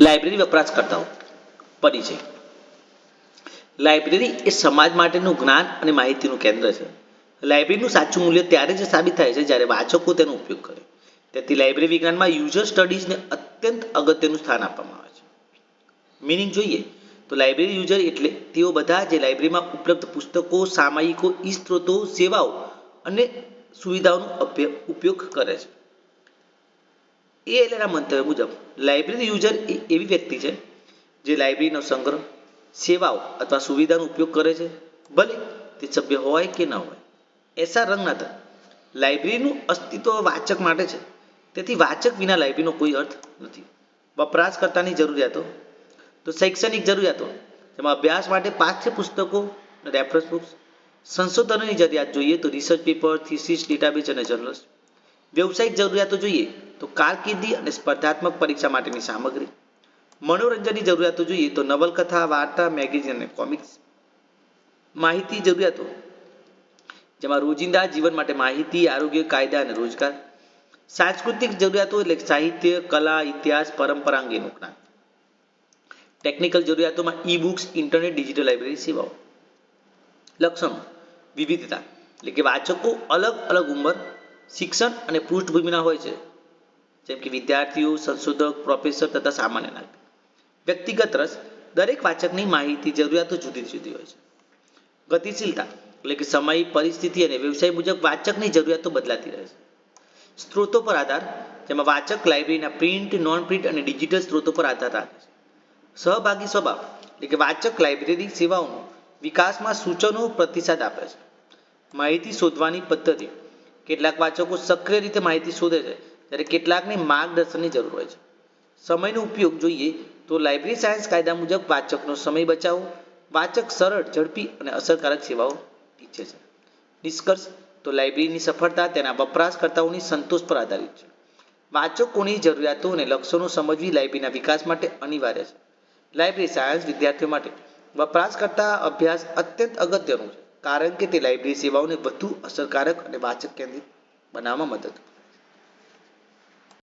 Library વપરાશકર્તાઓ પરિચય library એ સમાજ માટેનું જ્ઞાન અને માહિતીનું કેન્દ્ર છે. લાઇબ્રેરીનું સાચું મૂલ્ય ત્યારે જ સાબિત થાય છે જ્યારે વાચકો તેનો ઉપયોગ કરે. તેથી લાઇબ્રેરી વિજ્ઞાનમાં યુઝર સ્ટડીઝને અત્યંત અગત્યનું સ્થાન આપવામાં આવે છે. મિનિંગ જોઈએ તો લાઇબ્રેરી યુઝર એટલે તેઓ બધા જે લાઇબ્રેરીમાં ઉપલબ્ધ પુસ્તકો, સામાયિકો ઈ સ્ત્રોતો સેવાઓ અને સુવિધાઓનો ઉપયોગ કરે છે. એ એલેના મંતવ્ય મુજબ, લાઇબ્રેરી યુઝર એ એવી વ્યક્તિ છે, જે લાઇબ્રેરીનો સંગ્રહ, સેવાઓ અથવા સુવિધાનો ઉપયોગ કરે છે, ભલે તે સભ્ય હોય કે ન હોય. એસા રંગનાથન લાઇબ્રેરીનું અસ્તિત્વ વાચક માટે છે. તેથી વાચક વિના લાઇબ્રેરીનો કોઈ અર્થ નથી. વપરાશકર્તાની જરૂરિયાતો, તો શૈક્ષણિક જરૂરિયાતો, જેમાં અભ્યાસ માટે પાઠ્ય પુસ્તકો રેફરન્સ બુક્સ, સંશોધનોની જરૂરિયાત જોઈએ તો રિસર્ચ પેપર, થીસીસ, ડેટાબેઝ અને જર્નલ્સ. વ્યવસાયિક જરૂરિયાતો જોઈએ તો કારકિર્દી અને સ્પર્ધાત્મક પરીક્ષા માટેની સામગ્રી. મનોરંજનની જરૂરિયાતો જોઈએ તો નવલકથા, વાર્તા, મેગેઝિન અને કોમિક્સ. માહિતી જરૂરિયાતો. જેમાં રોજિંદા જીવન માટે માહિતી, આરોગ્ય, કાયદા અને રોજગાર. સાંસ્કૃતિક જરૂરિયાતો એટલે સાહિત્ય, કલા, ઇતિહાસ, પરંપરા અંગેનું જ્ઞાન. Technical જરૂરિયાતોમાં e books internet, digital library સેવાઓ. લક્ષણો. વિવિધતા. એટલે કે વાચકો અલગ અલગ ઉંમર શિક્ષણ અને પૃષ્ઠભૂમિના હોય છે. જેમ કે વિદ્યાર્થીઓ, સંશોધક પ્રોફેસર તથા સામાન્ય નાગરિક. વ્યક્તિગત રસ દરેક વાચકની માહિતી, જરૂરિયાતો જુદી જુદી હોય છે. ગતિશીલતા એટલે કે સમય, પરિસ્થિતિ અને વ્યવસાય મુજબ વાચકની જરૂરિયાતો બદલાતી રહે છે. સ્ત્રોતો પર આધાર, જેમાં વાચક, લાઇબ્રેરીના પ્રિન્ટ નોન પ્રિન્ટ અને ડિજિટલ સ્ત્રોતો પર આધાર રાખે છે. સહભાગી સ્વભાવ એટલે કે વાચક લાઇબ્રેરી સેવાઓનો વિકાસમાં સૂચનો પ્રતિસાદ આપે છે. માહિતી શોધવાની પદ્ધતિ કેટલાક વાચકો સક્રિય રીતે માહિતી શોધે છે જ્યારે કેટલાકને માર્ગદર્શનની જરૂર હોય છે. સમયનો ઉપયોગ જોઈએ તો લાઇબ્રેરી સાયન્સ કાયદા મુજબ વાચકનો સમય બચાવો, વાચક સરળ, ઝડપી અને અસરકારક સેવાઓ ઈચ્છે છે. નિષ્કર્ષ, તો લાઇબ્રેરીની સફળતા તેના વપરાશકર્તાઓની સંતોષ પર આધારિત છે. વાચકોની જરૂરિયાતો અને લક્ષણો સમજવી લાઇબ્રેરીના વિકાસ માટે અનિવાર્ય છે. લાઇબ્રેરી સાયન્સ વિદ્યાર્થીઓ માટે વપરાશકર્તા અભ્યાસ અત્યંત અગત્યનું છે. કારણ કે તે લાઇબ્રેરી સેવાઓને વધુ અસરકારક અને વાચક કેન્દ્રિત બનાવવામાં મદદ